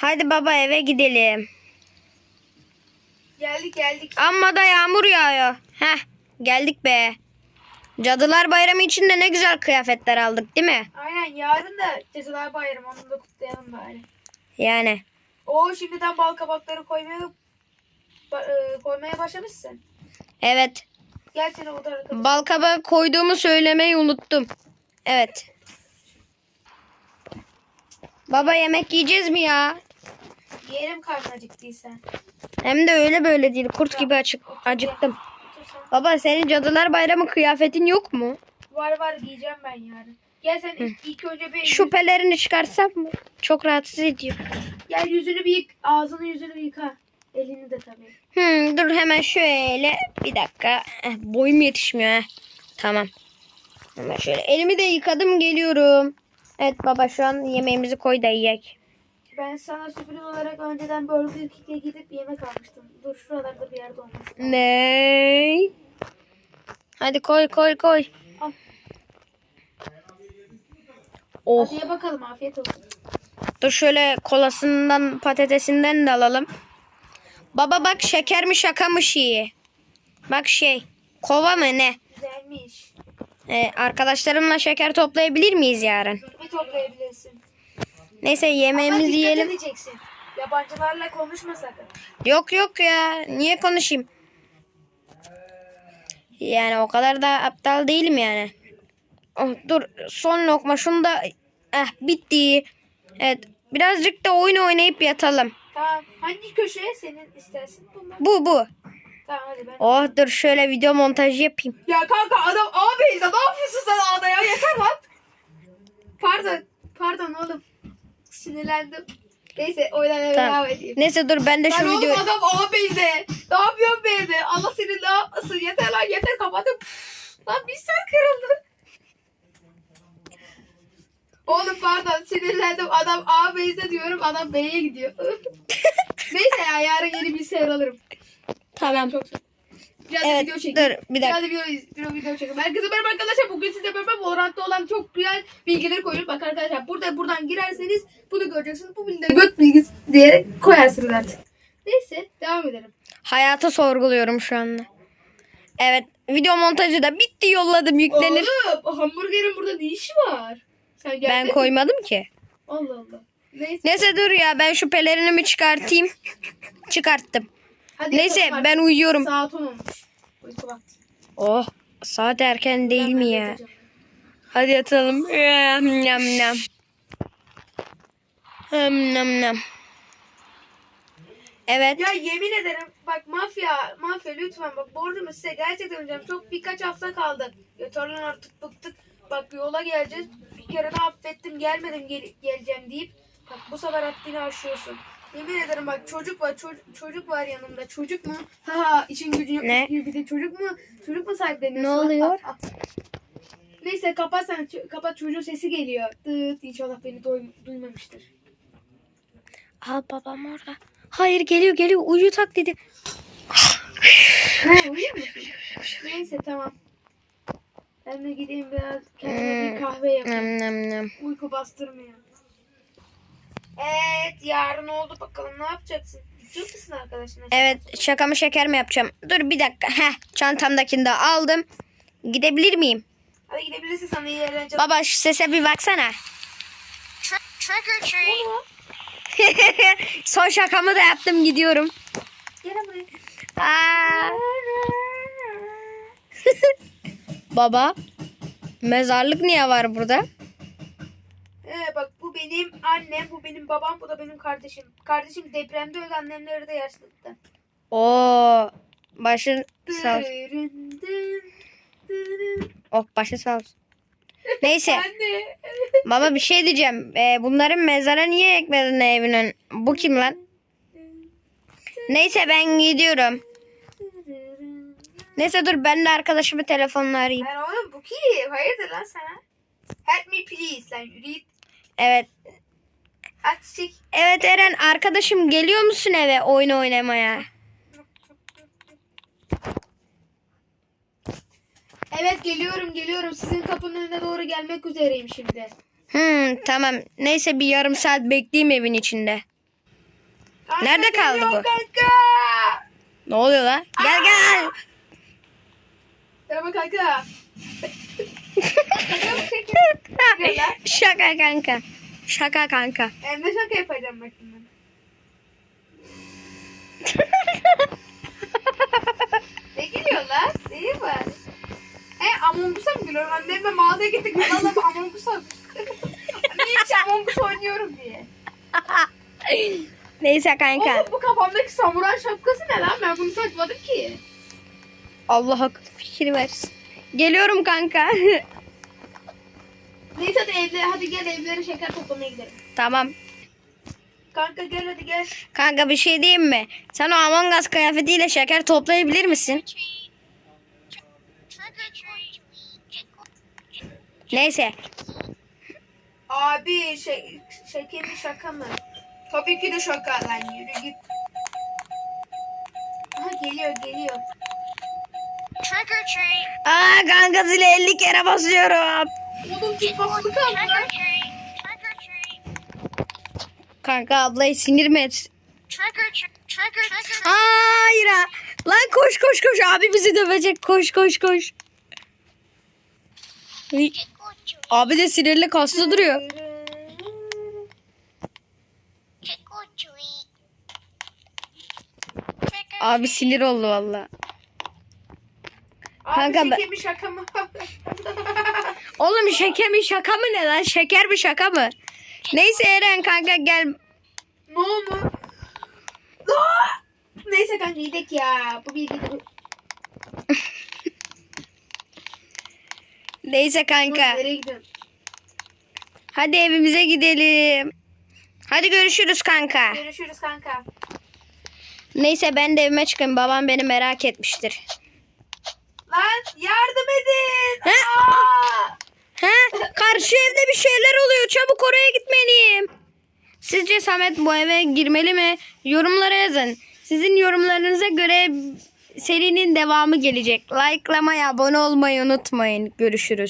Hadi baba eve gidelim. Geldik geldik. Amma da yağmur yağıyor. Heh geldik be. Cadılar Bayramı için de ne güzel kıyafetler aldık değil mi? Aynen yarın da Cadılar Bayramı onu da kutlayalım bari. Yani. Oo şimdiden bal kabakları koymaya e, koymaya başlamışsın. Evet. Gel seni o tarafa. Balkaba koyduğumu söylemeyi unuttum. Evet. Baba yemek yiyeceğiz mi ya? Yerim karnın acıktıysa. Hem de öyle böyle değil. Kurt gibi açık, acıktım. Baba senin Cadılar Bayramı kıyafetin yok mu? Var var giyeceğim ben yarın. Gel sen ilk, ilk önce bir Şu pelerini çıkarsam mı? Çok rahatsız ediyor. gel yüzünü bir yık. Ağzını yüzünü yıka. Elini de tabii. Hmm, dur hemen şöyle bir dakika. Eh, boyum yetişmiyor. heh. Tamam. Hemen şöyle elimi de yıkadım geliyorum. Evet baba şu an yemeğimizi koy da yiyek. Ben sana sürpriz olarak önceden Burger King'e gidip yemek almıştım. Dur şuralarda bir yerde olması. lazım. Ne? Hadi koy koy koy. Al. Oh. Hadi ye bakalım afiyet olsun. Dur şöyle kolasından patatesinden de alalım. Baba bak şeker mi şaka mı şeyi. Bak şey kova mı ne? Güzelmiş. Ee, arkadaşlarımla şeker toplayabilir miyiz yarın? Bir toplayabilirsin. Neyse Ama yemeğimizi dikkat yiyelim. edeceksin. Yabancılarla konuşma sakın. Yok yok ya. Niye konuşayım? Yani o kadar da aptal değilim yani. Oh, dur son lokma şunu da eh bitti. Evet birazcık da oyun oynayıp yatalım. Tamam. Hangi köşeye senin istersin bunlar? Bu bu. Tamam hadi ben. Oh dur şöyle video montajı yapayım. Ya kanka adam ağabeyiz ne yapıyorsun sen ağda ya yeter lan. Pardon. Pardon oğlum. Sinirlendim. Neyse oynamaya Tamam. devam edeyim. Neyse dur ben de Lan şu oğlum videoyu... adam ağabeyde. Ne yapıyorsun be evde? Allah seni ne yapmasın? Yeter lan yeter kapadım. Lan bir sen kırıldı. Oğlum pardon sinirlendim. Adam A base'de diyorum adam B'ye gidiyor. Neyse ya yarın yeni bilgisayar alırım. Tamam. Çok Biraz Evet, da video çekeyim. dur, bir dakika. Biraz da video, video, video çekeyim. Herkese merhaba arkadaşlar. Bugün size beraber Valorant'ta olan çok güzel bilgileri koyuyorum. Bak arkadaşlar burada buradan girerseniz bunu göreceksiniz. Bu bilgileri göt bilgisi diye koyarsınız artık. Neyse devam edelim. Hayatı sorguluyorum şu anda. Evet video montajı da bitti yolladım yüklenir. Oğlum hamburgerin burada ne işi var? Sen Ben koymadım ki. Allah Allah. Neyse. Neyse dur ya ben şu pelerinimi çıkartayım. Çıkarttım. Hadi Neyse yatalım ben uyuyorum. Saat 10 olmuş. Uyku vakti. Oh saat erken değil Ben mi ya? yatacağım. Hadi yatalım. Nam nam nam. Nam nam nam. Evet. Ya yemin ederim bak mafya mafya lütfen bak borcumu size gerçekten ödeyeceğim. Çok birkaç hafta kaldı. Yeter lan artık bıktık. Bak yola geleceğiz. Bir kere de affettim gelmedim gel- geleceğim deyip bak bu sefer haddini aşıyorsun. Yemin ederim bak çocuk var çocuk, çocuk var yanımda. Çocuk mu? Ha işin gücün yok. Ne? Bir de çocuk mu? Çocuk mu sahipleniyorsun? Ne oluyor? Ah, ah. Neyse kapat sen kapat çocuğun sesi geliyor. Dıt inşallah beni doy- duymamıştır. Al babam orada. Hayır geliyor geliyor uyu tak dedi. Neyse tamam. Ben de gideyim biraz kendime bir kahve yapayım. Uyku bastırmıyor. Evet yarın oldu bakalım ne yapacaksın? Gidecek misin arkadaşına? Evet şaka mı şeker mi yapacağım? Dur bir dakika. Heh çantamdakini de aldım. Gidebilir miyim? Hadi gidebilirsin sana iyi eğlenceler. Baba şu sese bir baksana. Trick or treat. Son şakamı da yaptım gidiyorum. Gel buraya. Aa. Baba mezarlık niye var burada? Benim annem, bu benim babam, bu da benim kardeşim. Kardeşim depremde öldü, annemleri de yaşlıkta. Oo başın sağ olsun. Oh başı sağ olsun. Neyse Anne. baba bir şey diyeceğim. Ee, bunların mezara niye ekmedin evinin? Bu kim lan? Neyse ben gidiyorum. Neyse dur ben de arkadaşımı telefonla arayayım. Lan oğlum bu kim? Hayırdır lan sana? Help me please lan yürü. Evet. Aç çek. Evet Eren arkadaşım geliyor musun eve oyun oynamaya? Evet geliyorum geliyorum. Sizin kapının önüne doğru gelmek üzereyim şimdi. Hmm, tamam. Neyse bir yarım saat bekleyeyim evin içinde. Kanka Nerede kaldı bu? Kanka. Ne oluyor lan? Gel gel. Merhaba kanka. Şaka kanka. Şaka kanka. Hem de şaka yapacağım bak şimdi. ne gülüyor lan? Neyi var? He Among Us'a mı gülüyor? Annemle mağazaya gittik. Valla Among Us'a. Niye hiç Among Us oynuyorum diye. Neyse kanka. Oğlum bu kafamdaki samuray şapkası ne lan? Ben bunu takmadım ki. Allah akıl fikir versin. Geliyorum kanka. Neyse hadi evlere hadi gel evlere şeker toplamaya gidelim. tamam. Kanka gel hadi gel. Kanka bir şey diyeyim mi? Sen o Among Us kıyafetiyle şeker toplayabilir misin? Neyse. Abi şey, şeker mi şaka mı? Tabii ki de şaka lan yürü git. Aha geliyor geliyor. Trick or treat. Aa kanka zile 50 kere basıyorum. Oğlum kaldı or treat. Kanka ablayı sinir mi et? Treat. Hayır ha. Lan koş koş koş abi bizi dövecek. Koş koş koş. Abi de sinirli kaslı duruyor. Abi sinir oldu valla. Abi Kanka şaka mı? Oğlum şeker mi şaka mı ne lan? Şeker mi şaka mı? Neyse Eren kanka gel. ne oldu? Aa! Neyse kanka gidelim ya. Bu bilgi. Neyse kanka. Nereye? Hadi evimize gidelim. Hadi görüşürüz kanka. Görüşürüz kanka. Neyse ben de evime çıkayım. Babam beni merak etmiştir. Lan yardım edin. Aa! He? Karşı evde bir şeyler oluyor. Çabuk oraya gitmeliyim. Sizce Samet bu eve girmeli mi? Yorumlara yazın. Sizin yorumlarınıza göre serinin devamı gelecek. Like'lamaya abone olmayı unutmayın. Görüşürüz.